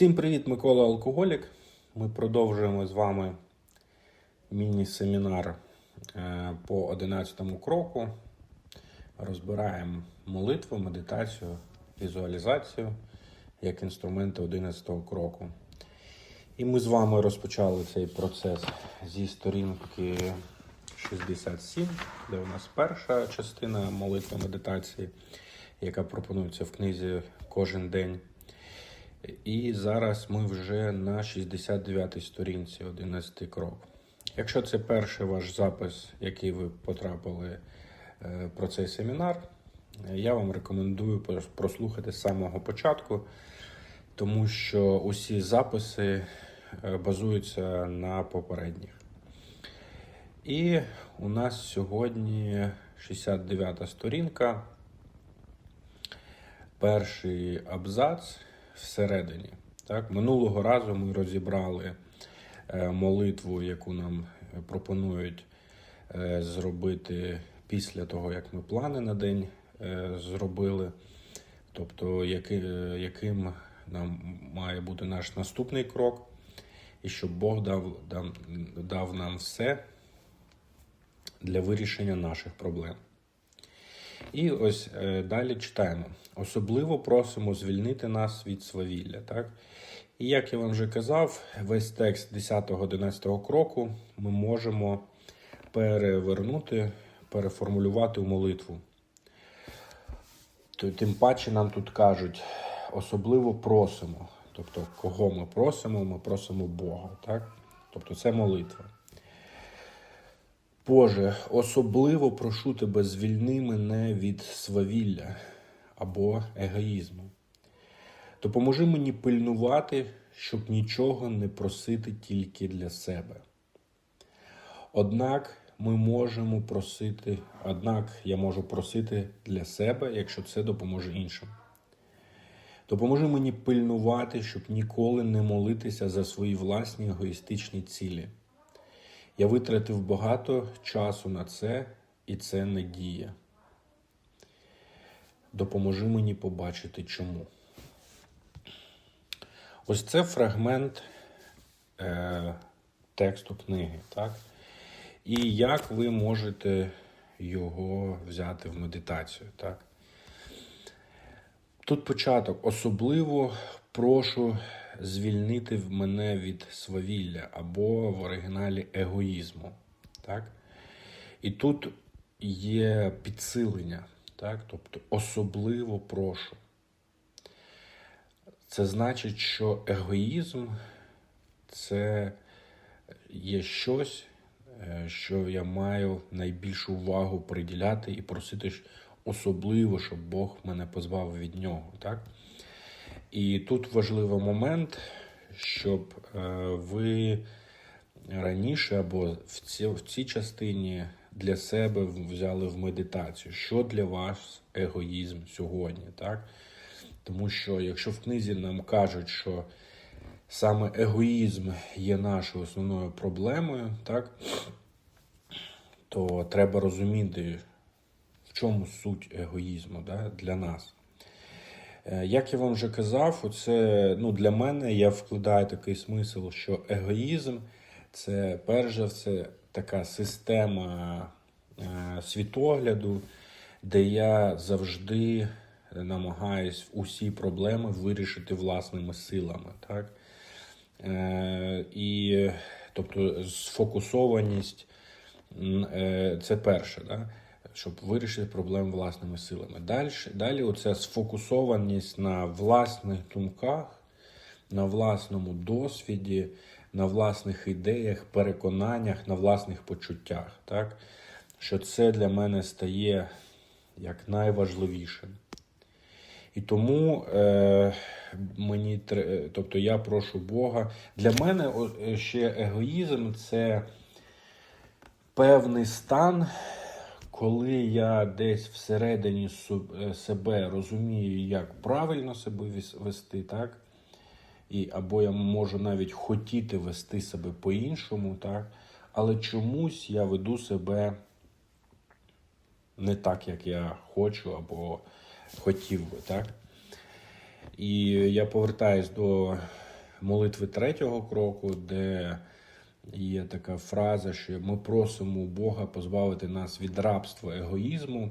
Всім привіт, Микола Алкоголік. Ми продовжуємо з вами міні-семінар е, по 11 кроку. Розбираємо молитву, медитацію, візуалізацію як інструменти 11 кроку. І ми з вами розпочали цей процес зі сторінки 67, де у нас перша частина молитви медитації, яка пропонується в книзі кожен день. І зараз ми вже на 69 сторінці, 11 крок. Якщо це перший ваш запис, який ви потрапили е, про цей семінар, я вам рекомендую прослухати з самого початку, тому що усі записи е, базуються на попередніх. І у нас сьогодні 69 сторінка, перший абзац всередині. Так? Минулого разу ми розібрали е, молитву, яку нам пропонують е, зробити після того, як ми плани на день е, зробили. Тобто, яким нам має бути наш наступний крок, і щоб Бог дав, дав, дав нам все для вирішення наших проблем. І ось е, далі читаємо. Особливо просимо звільнити нас від свавілля. Так? І як я вам вже казав, весь текст 10-11 кроку ми можемо перевернути, переформулювати у молитву. Тим паче нам тут кажуть, особливо просимо. Тобто, кого ми просимо? Ми просимо Бога. Так? Тобто це молитва. Боже, особливо прошу тебе, звільни мене від свавілля або егоїзму. Допоможи мені пильнувати, щоб нічого не просити тільки для себе. Однак ми можемо просити, однак я можу просити для себе, якщо це допоможе іншим. Допоможи мені пильнувати, щоб ніколи не молитися за свої власні егоїстичні цілі. Я витратив багато часу на це, і це не діє. Допоможи мені побачити чому. Ось це фрагмент е, тексту книги, так? І як ви можете його взяти в медитацію, так? Тут початок. Особливо прошу звільнити мене від свавілля або в оригіналі егоїзму. Так? І тут є підсилення, так? тобто особливо прошу. Це значить, що егоїзм це є щось, е, що я маю найбільшу увагу приділяти і просити особливо, щоб Бог мене позбавив від нього. Так? І тут важливий момент, щоб е, ви раніше або в цій, в цій частині для себе взяли в медитацію, що для вас егоїзм сьогодні. Так? Тому що якщо в книзі нам кажуть, що саме егоїзм є нашою основною проблемою, так, то треба розуміти, в чому суть егоїзму да, для нас. Е, Як я вам вже казав, оце, ну, для мене я вкладаю такий смисл, що егоїзм це перш за все така система е, світогляду, де я завжди намагаюсь усі проблеми вирішити власними силами. Так? Е, і тобто сфокусованість це перше, да? Щоб вирішити проблему власними силами. Далі, далі оця сфокусованість на власних думках, на власному досвіді, на власних ідеях, переконаннях, на власних почуттях. Так? Що це для мене стає як найважливішим. І тому е, мені тре- тобто я прошу Бога. Для мене е, ще егоїзм це певний стан, коли я десь всередині е, себе розумію, як правильно себе вести, так? І, або я можу навіть хотіти вести себе по-іншому, так? але чомусь я веду себе не так, як я хочу або хотів би, так? І я повертаюсь до молитви третього кроку, де є така фраза, що ми просимо Бога позбавити нас від рабства егоїзму.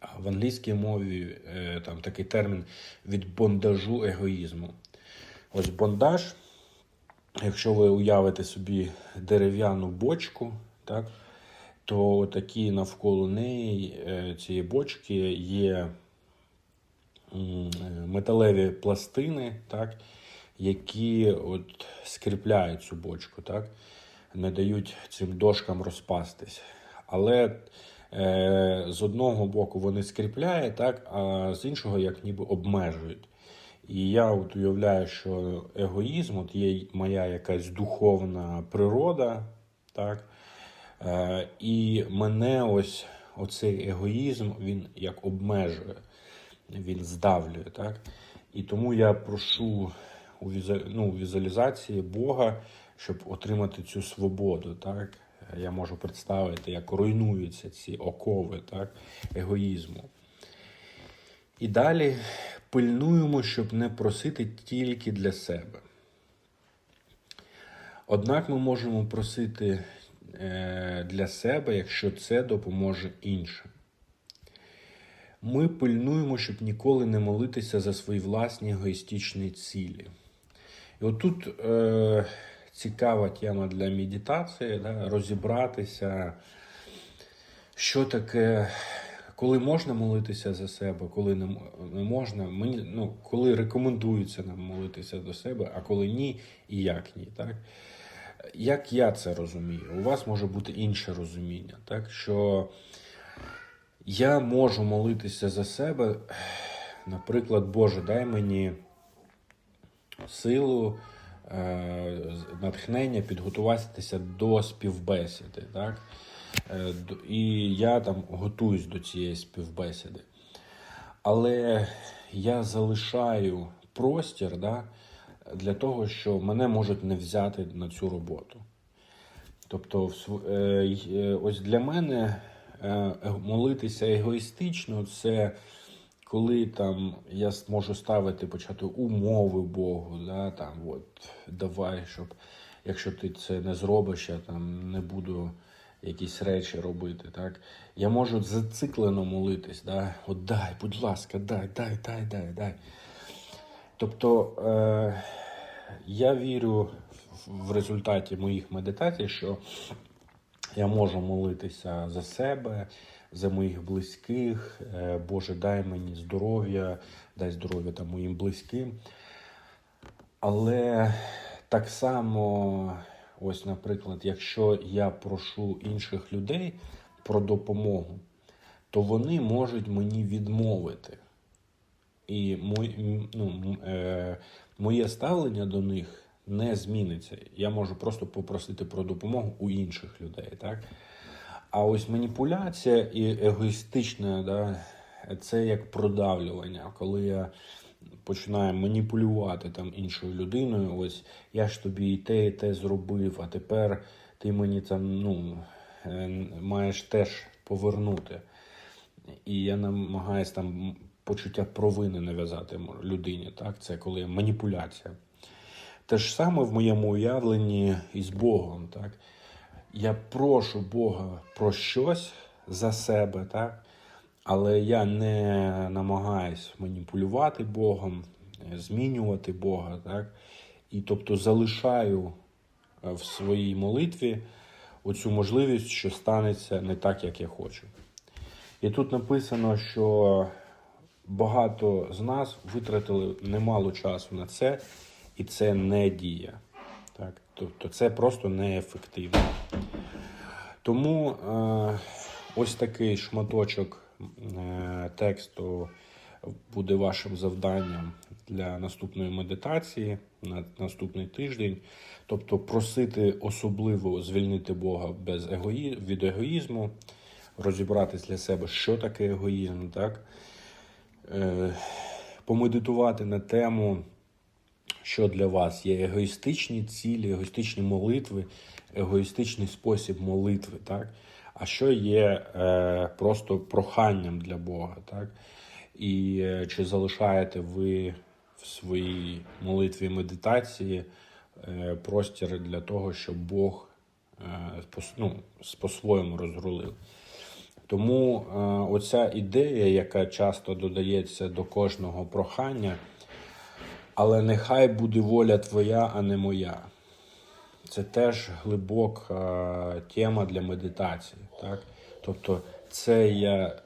А в англійській мові е, там такий термін від бондажу егоїзму. Ось бондаж, якщо ви уявите собі дерев'яну бочку, так, то такі навколо неї е, цієї бочки є е, металеві пластини, так, які от скріпляють цю бочку, так, не дають цим дошкам розпастись. Але е, з одного боку вони скріпляють, так, а з іншого як ніби обмежують. І я от уявляю, що егоїзм, от є моя якась духовна природа, так, е, і мене ось оцей егоїзм він як обмежує, він здавлює. Так? І тому я прошу у ну, візуалізації Бога, щоб отримати цю свободу. Так? Я можу представити, як руйнуються ці окови так? егоїзму. І далі пильнуємо, щоб не просити тільки для себе. Однак ми можемо просити е, для себе, якщо це допоможе іншим. Ми пильнуємо, щоб ніколи не молитися за свої власні егоїстичні цілі. І отут е, цікава тема для медитації, да, розібратися, що таке, коли можна молитися за себе, коли не, можна. Мені, ну, коли рекомендується нам молитися до себе, а коли ні, і як ні. Так? Як я це розумію? У вас може бути інше розуміння, так? що я можу молитися за себе, наприклад, Боже, дай мені силу, е, натхнення підготуватися до співбесіди. Так? Е, І я там готуюсь до цієї співбесіди. Але я залишаю простір да, для того, що мене можуть не взяти на цю роботу. Тобто, е, ось для мене молитися егоїстично це коли там я можу ставити почати умови Богу, да, там, от, давай, щоб якщо ти це не зробиш, я там не буду якісь речі робити. Так? Я можу зациклено молитись, да? от дай, будь ласка, дай, дай, дай, дай, дай. Тобто е, я вірю в результаті моїх медитацій, що я можу молитися за себе, за моїх близьких. Е, Боже, дай мені здоров'я, дай здоров'я там моїм близьким. Але так само, ось, наприклад, якщо я прошу інших людей про допомогу, то вони можуть мені відмовити. І мой, ну, е, моє ставлення до них не зміниться. Я можу просто попросити про допомогу у інших людей. Так? А ось маніпуляція і егоїстична, да, це як продавлювання, коли я починаю маніпулювати там іншою людиною. Ось я ж тобі і те, і те зробив, а тепер ти мені там ну, е, маєш теж повернути. І я намагаюся там почуття провини нав'язати людині. Так? Це коли маніпуляція. Те ж саме в моєму уявленні із Богом. Так? Я прошу Бога про щось за себе, так? але я не намагаюсь маніпулювати Богом, змінювати Бога. Так? І тобто залишаю е, в своїй молитві оцю можливість, що станеться не так, як я хочу. І тут написано, що багато з нас витратили немало часу на це, і це не діє. Так? Тобто це просто неефективно. Тому е, ось такий шматочок е, тексту буде вашим завданням для наступної медитації на наступний тиждень. Тобто просити особливо звільнити Бога без егої... від егоїзму, розібратись для себе, що таке егоїзм, так? Е, помедитувати на тему що для вас є егоїстичні цілі, егоїстичні молитви, егоїстичний спосіб молитви, так? а що є е, просто проханням для Бога. Так? І е, чи залишаєте ви в своїй молитві медитації е, простір для того, щоб Бог е, пос- ну, по-своєму розрулив. Тому е, оця ідея, яка часто додається до кожного прохання, але нехай буде воля твоя, а не моя. Це теж глибока тема для медитації. Так? Тобто, це я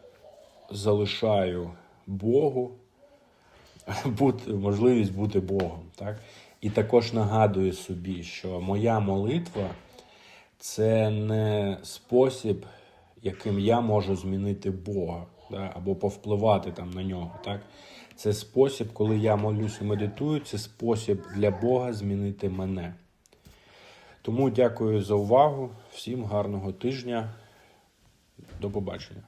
залишаю Богу бути, можливість бути Богом. Так? І також нагадую собі, що моя молитва це не спосіб, яким я можу змінити Бога да? або повпливати там на нього. Так? Це спосіб, коли я молюсь і медитую, це спосіб для Бога змінити мене. Тому дякую за увагу. Всім гарного тижня. До побачення.